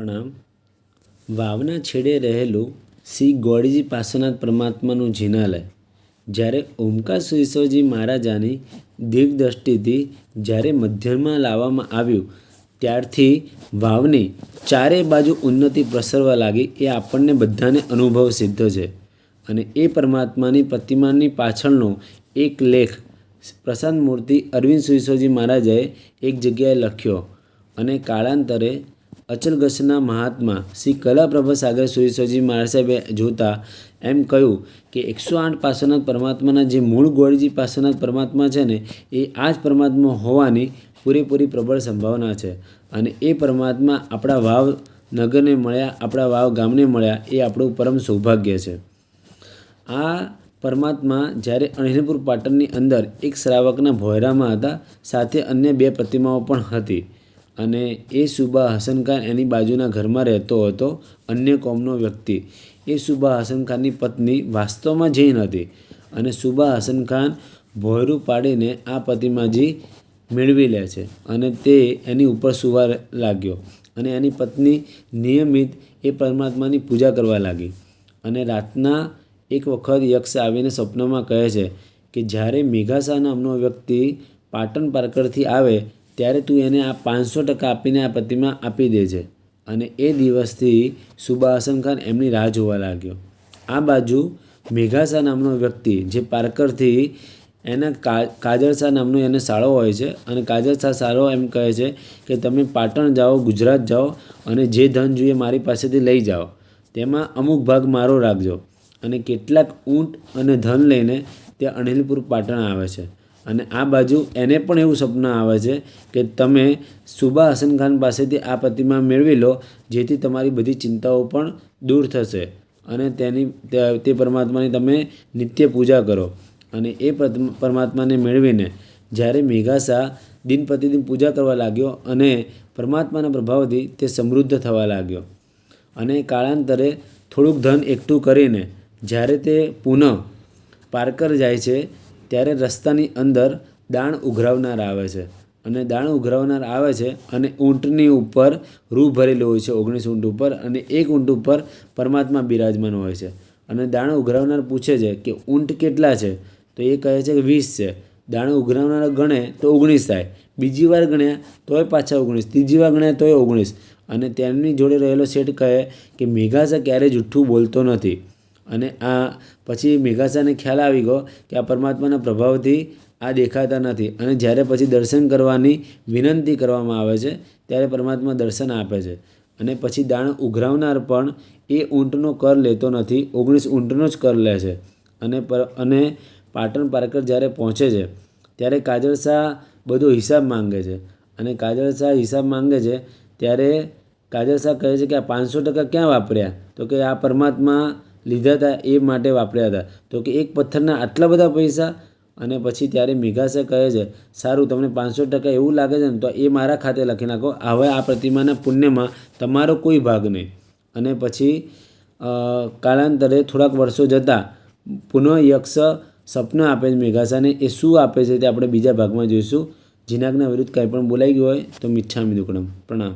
પ્રણામ. વાવના છેડે રહેલું શ્રી ગોળીજી પાર્શ્વનાથ પરમાત્માનું જિનાલય. જ્યારે ઓમકાર શિવજી મહારાજાની દીર્ઘદ્રષ્ટિથી જ્યારે મધ્યમાં લાવવામાં આવ્યું, ત્યારથી વાવની ચારે બાજુ ઉન્નતિ પ્રસરવા લાગી એ આપણને બધાને અનુભવ સિદ્ધ છે. અને એ પરમાત્માની પ્રતિમાની પાછળનો એક લેખ પ્રશાંત મૂર્તિ અરવિંદ સુઈસોજી મહારાજાએ એક જગ્યાએ લખ્યો અને કાળાંતરે અચલગસના મહાત્મા શ્રી કલાપ્રભા સાગર સુરેશ્વરજી મહારાજ સાહેબે જોતા એમ કહ્યું કે એકસો આઠ પાર્શ્વનાથ પરમાત્માના જે મૂળ ગોળજી પાર્શ્વનાથ પરમાત્મા છે ને, એ આ જ પરમાત્મા હોવાની પૂરેપૂરી પ્રબળ સંભાવના છે. અને એ પરમાત્મા આપણા વાવ નગરને મળ્યા, આપણા વાવ ગામને મળ્યા, એ આપણું પરમ સૌભાગ્ય છે. આ પરમાત્મા જ્યારે અણહિલપુર પાટણની અંદર એક શ્રાવકના ભોયરામાં હતા, સાથે અન્ય બે પ્રતિમાઓ પણ હતી. અને એ સુબા હસન ખાન એની બાજુના ઘરમાં રહેતો હતો અન્ય કોમનો વ્યક્તિ. એ સુબા હસન ખાનની પત્ની વાસ્તવમાં જૈન હતી અને સુબા હસન ખાન ભોયરું પાડીને આ પતિમાજી મેળવી લે છે અને તે એની ઉપર સુવા લાગ્યો અને એની પત્ની નિયમિત એ પરમાત્માની પૂજા કરવા લાગી. અને રાતના એક વખત યક્ષ આવીને સ્વપ્નમાં કહે છે કે જ્યારે મેઘાસા નામનો વ્યક્તિ પાટણ પારકરથી આવે ત્યારે તું એને આ પાંચસો ટકા આપીને આ પ્રતિમા આપી દેજે. અને એ દિવસથી સુબાહસન ખાન એમની રાહ જોવા લાગ્યો. આ બાજુ મેઘાસા નામનો વ્યક્તિ જે પારકરથી એના કા કાજળસા નામનો એને શાળો હોય છે અને કાજળસા શાળો એમ કહે છે કે તમે પાટણ જાઓ, ગુજરાત જાઓ અને જે ધન જોઈએ મારી પાસેથી લઈ જાઓ. તેમાં અમુક ભાગ મારો રાખજો. અને કેટલાક ઊંટ અને ધન લઈને તે અણહિલપુર પાટણ આવે છે. અને આ બાજુ એને પણ એવું સપનું આવે છે કે તમે સુબા હસન ખાન પાસેથી આ પ્રતિમા મેળવી લો, જેથી તમારી બધી ચિંતાઓ પણ દૂર થશે. અને તેની, તે પરમાત્માની તમે નિત્ય પૂજા કરો. અને એ પરમાત્માને મેળવીને જ્યારે મેઘાસા દિન પ્રતિદિન પૂજા કરવા લાગ્યો અને પરમાત્માના પ્રભાવથી તે સમૃદ્ધ થવા લાગ્યો. અને કાળાંતરે થોડુંક ધન એકઠું કરીને જ્યારે તે પુનઃ પારકર જાય છે ત્યારે રસ્તાની અંદર દાણ ઉઘરાવનાર આવે છે. અને દાણ ઉઘરાવનાર આવે છે અને ઊંટની ઉપર રૂ ભરેલું હોય છે, ઓગણીસ ઊંટ ઉપર અને એક ઊંટ ઉપર પરમાત્મા બિરાજમાન હોય છે. અને દાણ ઉઘરાવનાર પૂછે છે કે ઊંટ કેટલા છે? તો એ કહે છે કે વીસ છે. દાણ ઉઘરાવનાર ગણે તો ઓગણીસ થાય. બીજી વાર ગણ્યા તોય પાછા ઓગણીસ. ત્રીજી વાર ગણ્યા તોય ઓગણીસ. અને તેમની જોડે રહેલો શેઠ કહે કે મેઘાસા ક્યારેય જૂઠ્ઠું બોલતો નથી. અને આ પછી મેઘાસાને ખ્યાલ આવી ગયો કે આ પરમાત્માના પ્રભાવથી આ દેખાતા નથી. અને જ્યારે પછી દર્શન કરવાની વિનંતી કરવામાં આવે છે, ત્યારે પરમાત્મા દર્શન આપે છે. અને પછી દાણ ઉઘરાવનાર પણ એ ઊંટનો કર લેતો નથી, ઓગણીસ ઊંટનો જ કર લે છે. અને પર, અને પાટણ પારકર જ્યારે પહોંચે છે, ત્યારે કાજળ શાહ બધો હિસાબ માંગે છે. અને કાજળ શાહ હિસાબ માંગે છે, ત્યારે કાજળ શાહ કહે છે કે આ પાંચસો ટકા ક્યાં વાપર્યા? તો કે આ પરમાત્મા લીધા હતા એ માટે વાપર્યા હતા. તો કે એક પથ્થરના આટલા બધા પૈસા? અને પછી ત્યારે મેઘાસા કહે છે, સારું, તમને પાંચસો ટકા એવું લાગે છે ને, તો એ મારા ખાતે લખી નાખો. હવે આ પ્રતિમાના પુણ્યમાં તમારો કોઈ ભાગ નહીં. અને પછી કાળાંતરે થોડાક વર્ષો જતાં પુનઃ યક્ષ સપનું આપે છે મેઘાસાને એ શું આપે છે તે આપણે બીજા ભાગમાં જોઈશું. જીનાગના વિરુદ્ધ કંઈ પણ બોલાઈ ગયું હોય તો મિચ્છામી દુકડમ. પ્રણામ.